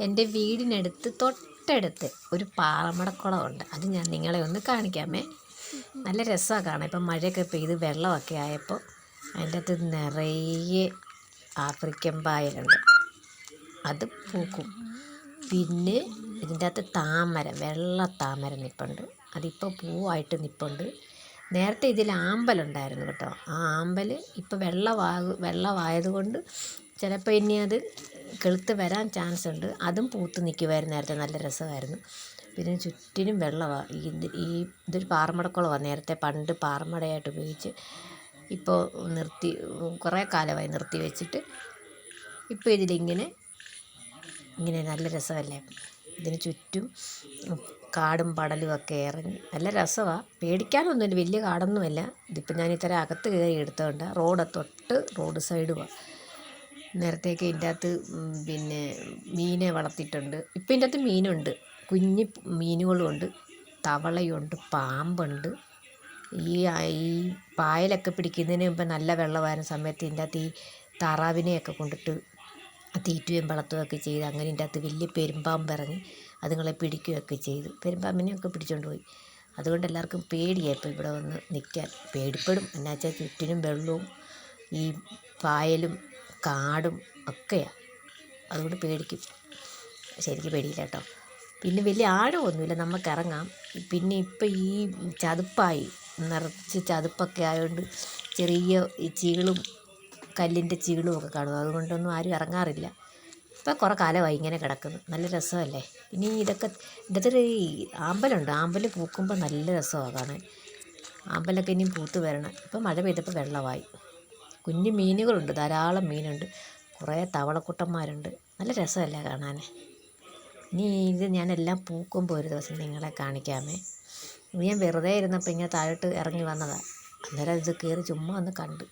എന്റെ വീടിനടുത്ത് തൊട്ടടുത്ത് ഒരു പാറമടക്കുളമുണ്ട്. അത് ഞാൻ നിങ്ങളെ ഒന്ന് കാണിക്കാമേ. നല്ല രസമാണ് കാണാൻ. ഇപ്പം മഴയൊക്കെ പെയ്ത് വെള്ളമൊക്കെ ആയപ്പോൾ അതിന്റെ അകത്ത് നിറയെ ആഫ്രിക്കൻ പായലുണ്ട്. അത് പൂക്കും. പിന്നെ ഇതിന്റെ അകത്ത് താമര വെള്ള താമര നിൽപ്പുണ്ട് അതിപ്പോൾ പൂവായിട്ട് നിൽപ്പുണ്ട് നേരത്തെ ഇതിൽ ആമ്പലുണ്ടായിരുന്നു കേട്ടോ. ആ ആമ്പൽ ഇപ്പോൾ വെള്ളമാ വെള്ളമായതുകൊണ്ട് ചിലപ്പോൾ ഇനി അത് കിളുത്ത് വരാൻ ചാൻസ് ഉണ്ട്. അതും പൂത്ത് നിൽക്കുമായിരുന്നു നേരത്തെ. നല്ല രസമായിരുന്നു. പിന്നെ ചുറ്റിനും വെള്ളമാണ് ഈ ഈ ഇതൊരു പാറമടക്കുളമാണ് നേരത്തെ പണ്ട് പാറമടയായിട്ട് ഉപയോഗിച്ച് ഇപ്പോൾ നിർത്തി കുറേ കാലമായി നിർത്തി വെച്ചിട്ട് ഇപ്പോൾ ഇതിലിങ്ങനെ ഇങ്ങനെ നല്ല രസമല്ലേ? ഇതിന് ചുറ്റും കാടും പടലും ഒക്കെ ഇറങ്ങി നല്ല രസമാണ് പേടിക്കാനൊന്നുമില്ല. വലിയ കാടൊന്നുമല്ല. ഇതിപ്പോൾ ഞാൻ ഇത്ര അകത്ത് കയറി എടുത്തതുകൊണ്ട് റോഡ് തൊട്ട് റോഡ് സൈഡുമാണ് നേരത്തേക്ക് ഇതിന്റെ അകത്ത് പിന്നെ മീനെ വളർത്തിയിട്ടുണ്ട്. ഇപ്പം ഇതിന്റെ അകത്ത് മീനുണ്ട്. കുഞ്ഞ് മീനുകളുമുണ്ട് തവളയുണ്ട്. പാമ്പുണ്ട്. ഈ ഈ പായലൊക്കെ പിടിക്കുന്നതിന് മുമ്പ് നല്ല വെള്ളമായിരുന്ന സമയത്ത് ഇതിന്റെ അകത്ത് ഈ താറാവിനെയൊക്കെ കൊണ്ടിട്ട് തീറ്റുകയും വളർത്തുകയൊക്കെ ചെയ്ത് അങ്ങനെ ഇതിന്റെ അകത്ത് വലിയ പെരുമ്പാമ്പ് ഇറങ്ങി അതുങ്ങളെ പിടിക്കുകയൊക്കെ ചെയ്തു. പെരുമ്പാമ്പിനെയൊക്കെ പിടിച്ചുകൊണ്ട് പോയി. അതുകൊണ്ട് എല്ലാവർക്കും പേടിയായി ഇപ്പോൾ ഇവിടെ വന്ന് നിൽക്കാൻ. പേടിപ്പെടും. എന്നാച്ചാൽ ചുറ്റിനും വെള്ളവും ഈ പായലും കാടും ഒക്കെയാണ് അതുകൊണ്ട് പേടിക്കും. ശരിക്കും പേടിയില്ല കേട്ടോ. പിന്നെ വലിയ ആഴമൊന്നുമില്ല. നമുക്ക് ഇറങ്ങാം. പിന്നെ ഇപ്പം ഈ ചതുപ്പായി നിറച്ച് ചതുപ്പൊക്കെ ആയതുകൊണ്ട് ചെറിയ ഈ ചീളും കല്ലിന്റെ ചീളും ഒക്കെ കാണും. അതുകൊണ്ടൊന്നും ആരും ഇറങ്ങാറില്ല. ഇപ്പം കുറേ കാലമായി ഇങ്ങനെ കിടക്കുന്നു. നല്ല രസമല്ലേ? ഇനി ഇതൊക്കെ ഇതിന്റെ ഈ ആമ്പലുണ്ട്. ആമ്പൽ പൂക്കുമ്പോൾ നല്ല രസമാണ് കാണാൻ. ആമ്പലൊക്കെ ഇനിയും പൂത്ത് വരണം. ഇപ്പം മഴ പെയ്തപ്പോൾ വെള്ളമായി. കുഞ്ഞു മീനുകളുണ്ട് ധാരാളം മീനുണ്ട്. കുറേ തവളക്കുട്ടന്മാരുണ്ട്. നല്ല രസമല്ലേ കാണാൻ ഇനി ഇത് ഞാനെല്ലാം പൂക്കുമ്പോൾ ഒരു ദിവസം നിങ്ങളെ കാണിക്കാമേ. ഞാൻ വെറുതെ ഇരുന്നപ്പോൾ ഇങ്ങനെ താഴോട്ട് ഇറങ്ങി വന്നതാണ് അന്നേരം ഇത് കയറി ചുമ്മാ ഒന്ന് കണ്ട്.